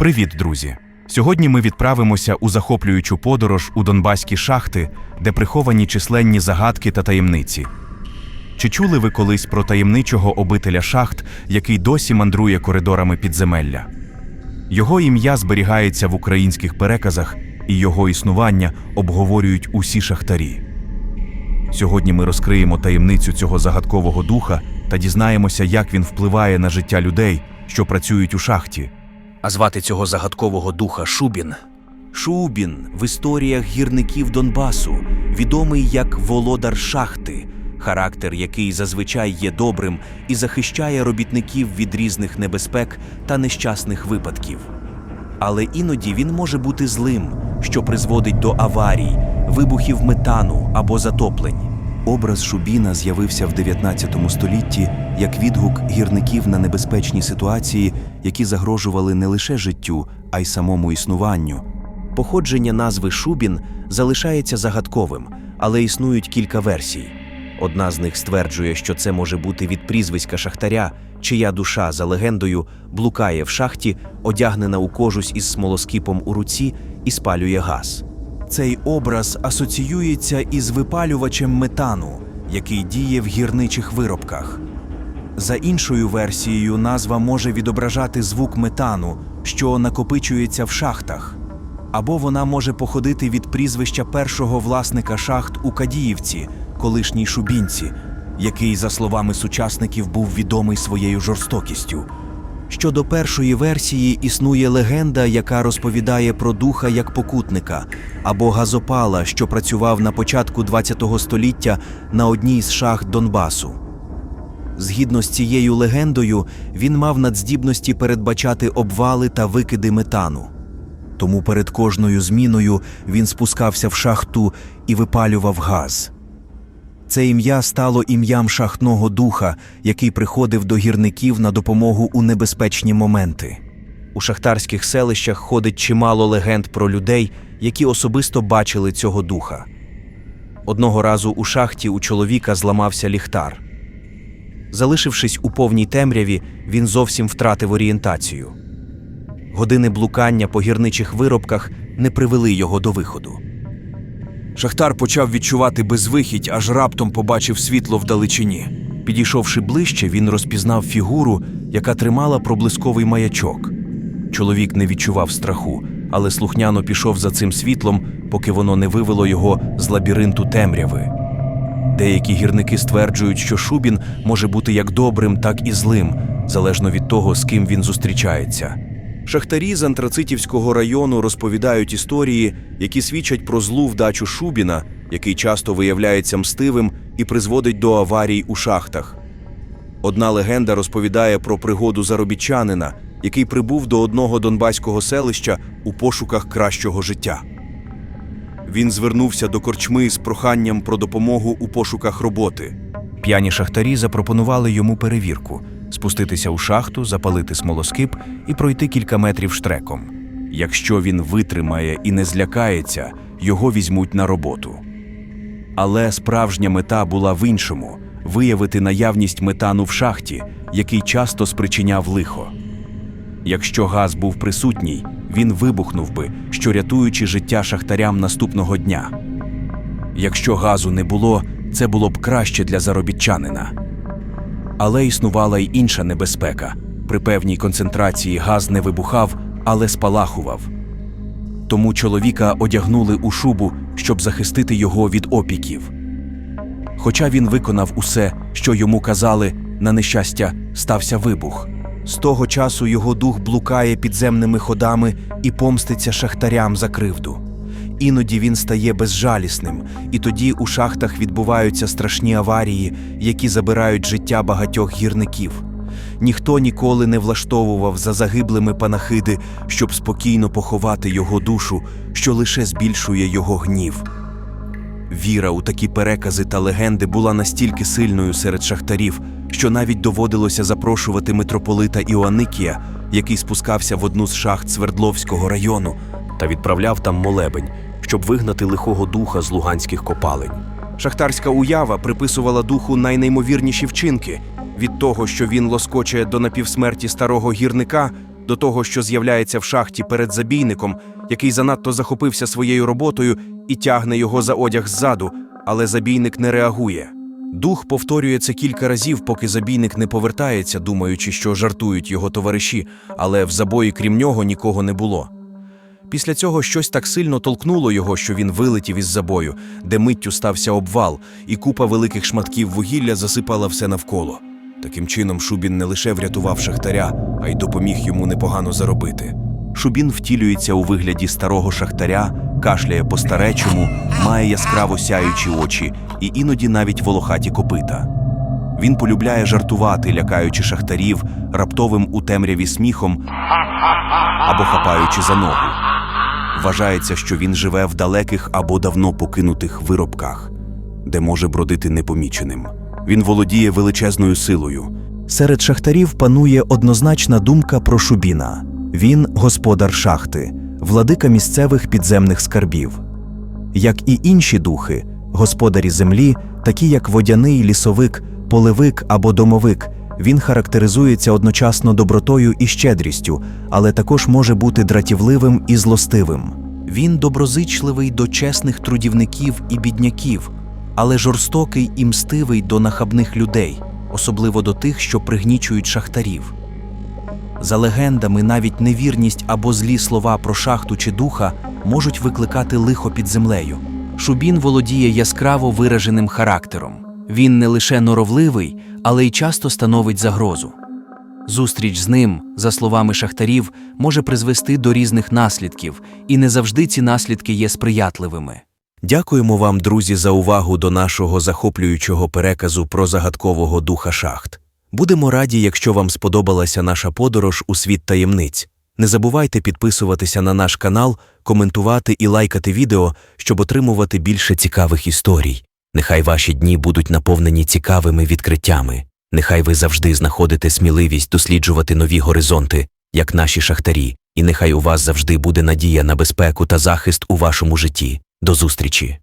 Привіт, друзі! Сьогодні ми відправимося у захоплюючу подорож у Донбаські шахти, де приховані численні загадки та таємниці. Чи чули ви колись про таємничого обителя шахт, який досі мандрує коридорами підземелля? Його ім'я зберігається в українських переказах, і його існування обговорюють усі шахтарі. Сьогодні ми розкриємо таємницю цього загадкового духа та дізнаємося, як він впливає на життя людей, що працюють у шахті. А звати цього загадкового духа Шубін. Шубін в історіях гірників Донбасу, відомий як володар шахти, характер який зазвичай є добрим і захищає робітників від різних небезпек та нещасних випадків. Але іноді він може бути злим, що призводить до аварій, вибухів метану або затоплень. Образ Шубіна з'явився в 19 столітті як відгук гірників на небезпечні ситуації, які загрожували не лише життю, а й самому існуванню. Походження назви Шубін залишається загадковим, але існують кілька версій. Одна з них стверджує, що це може бути від прізвиська шахтаря, чия душа, за легендою, блукає в шахті, одягнена у кожусь із смолоскипом у руці і спалює газ. Цей образ асоціюється із випалювачем метану, який діє в гірничих виробках. За іншою версією, назва може відображати звук метану, що накопичується в шахтах, або вона може походити від прізвища першого власника шахт у Кадіївці, колишній Шубінці, який, за словами сучасників, був відомий своєю жорстокістю. Щодо першої версії існує легенда, яка розповідає про духа як покутника або газопала, що працював на початку ХХ століття на одній з шахт Донбасу. Згідно з цією легендою, він мав надздібності передбачати обвали та викиди метану. Тому перед кожною зміною він спускався в шахту і випалював газ. Це ім'я стало ім'ям шахтного духа, який приходив до гірників на допомогу у небезпечні моменти. У шахтарських селищах ходить чимало легенд про людей, які особисто бачили цього духа. Одного разу у шахті у чоловіка зламався ліхтар. Залишившись у повній темряві, він зовсім втратив орієнтацію. Години блукання по гірничих виробках не привели його до виходу. Шахтар почав відчувати безвихідь, аж раптом побачив світло вдалечині. Підійшовши ближче, він розпізнав фігуру, яка тримала проблисковий маячок. Чоловік не відчував страху, але слухняно пішов за цим світлом, поки воно не вивело його з лабіринту темряви. Деякі гірники стверджують, що Шубін може бути як добрим, так і злим, залежно від того, з ким він зустрічається. Шахтарі з Антрацитівського району розповідають історії, які свідчать про злу вдачу Шубіна, який часто виявляється мстивим і призводить до аварій у шахтах. Одна легенда розповідає про пригоду заробітчанина, який прибув до одного донбаського селища у пошуках кращого життя. Він звернувся до корчми з проханням про допомогу у пошуках роботи. П'яні шахтарі запропонували йому перевірку спуститися у шахту, запалити смолоскип і пройти кілька метрів штреком. Якщо він витримає і не злякається, його візьмуть на роботу. Але справжня мета була в іншому виявити наявність метану в шахті, який часто спричиняв лихо. Якщо газ був присутній, він вибухнув би, що рятуючи життя шахтарям наступного дня. Якщо газу не було, це було б краще для заробітчанина. Але існувала й інша небезпека. При певній концентрації газ не вибухав, але спалахував. Тому чоловіка одягнули у шубу, щоб захистити його від опіків. Хоча він виконав усе, що йому казали, на нещастя, стався вибух. З того часу його дух блукає підземними ходами і помститься шахтарям за кривду. Іноді він стає безжалісним, і тоді у шахтах відбуваються страшні аварії, які забирають життя багатьох гірників. Ніхто ніколи не влаштовував за загиблими панахиди, щоб спокійно поховати його душу, що лише збільшує його гнів. Віра у такі перекази та легенди була настільки сильною серед шахтарів, що навіть доводилося запрошувати митрополита Іоанникія, який спускався в одну з шахт Свердловського району, та відправляв там молебень, щоб вигнати лихого духа з луганських копалень. Шахтарська уява приписувала духу найнеймовірніші вчинки від того, що він лоскоче до напівсмерті старого гірника, до того, що з'являється в шахті перед забійником, який занадто захопився своєю роботою і тягне його за одяг ззаду, але забійник не реагує. Дух повторює це кілька разів, поки забійник не повертається, думаючи, що жартують його товариші, але в забої, крім нього, нікого не було. Після цього щось так сильно толкнуло його, що він вилетів із забою, де миттю стався обвал, і купа великих шматків вугілля засипала все навколо. Таким чином, Шубін не лише врятував шахтаря, а й допоміг йому непогано заробити. Шубін втілюється у вигляді старого шахтаря, кашляє по старечому, має яскраво сяючі очі і іноді навіть волохаті копита. Він полюбляє жартувати, лякаючи шахтарів раптовим у темряві сміхом або хапаючи за ногу. Вважається, що він живе в далеких або давно покинутих виробках, де може бродити непоміченим. Він володіє величезною силою. Серед шахтарів панує однозначна думка про Шубіна. Він господар шахти, владика місцевих підземних скарбів. Як і інші духи, господарі землі, такі як водяний лісовик, полевик або домовик, він характеризується одночасно добротою і щедрістю, але також може бути дратівливим і злостивим. Він доброзичливий до чесних трудівників і бідняків, але жорстокий і мстивий до нахабних людей, особливо до тих, що пригнічують шахтарів. За легендами, навіть невірність або злі слова про шахту чи духа можуть викликати лихо під землею. Шубін володіє яскраво вираженим характером. Він не лише норовливий, але й часто становить загрозу. Зустріч з ним, за словами шахтарів, може призвести до різних наслідків, і не завжди ці наслідки є сприятливими. Дякуємо вам, друзі, за увагу до нашого захоплюючого переказу про загадкового духа шахт. Будемо раді, якщо вам сподобалася наша подорож у світ таємниць. Не забувайте підписуватися на наш канал, коментувати і лайкати відео, щоб отримувати більше цікавих історій. Нехай ваші дні будуть наповнені цікавими відкриттями. Нехай ви завжди знаходите сміливість досліджувати нові горизонти, як наші шахтарі, і нехай у вас завжди буде надія на безпеку та захист у вашому житті. До зустрічі!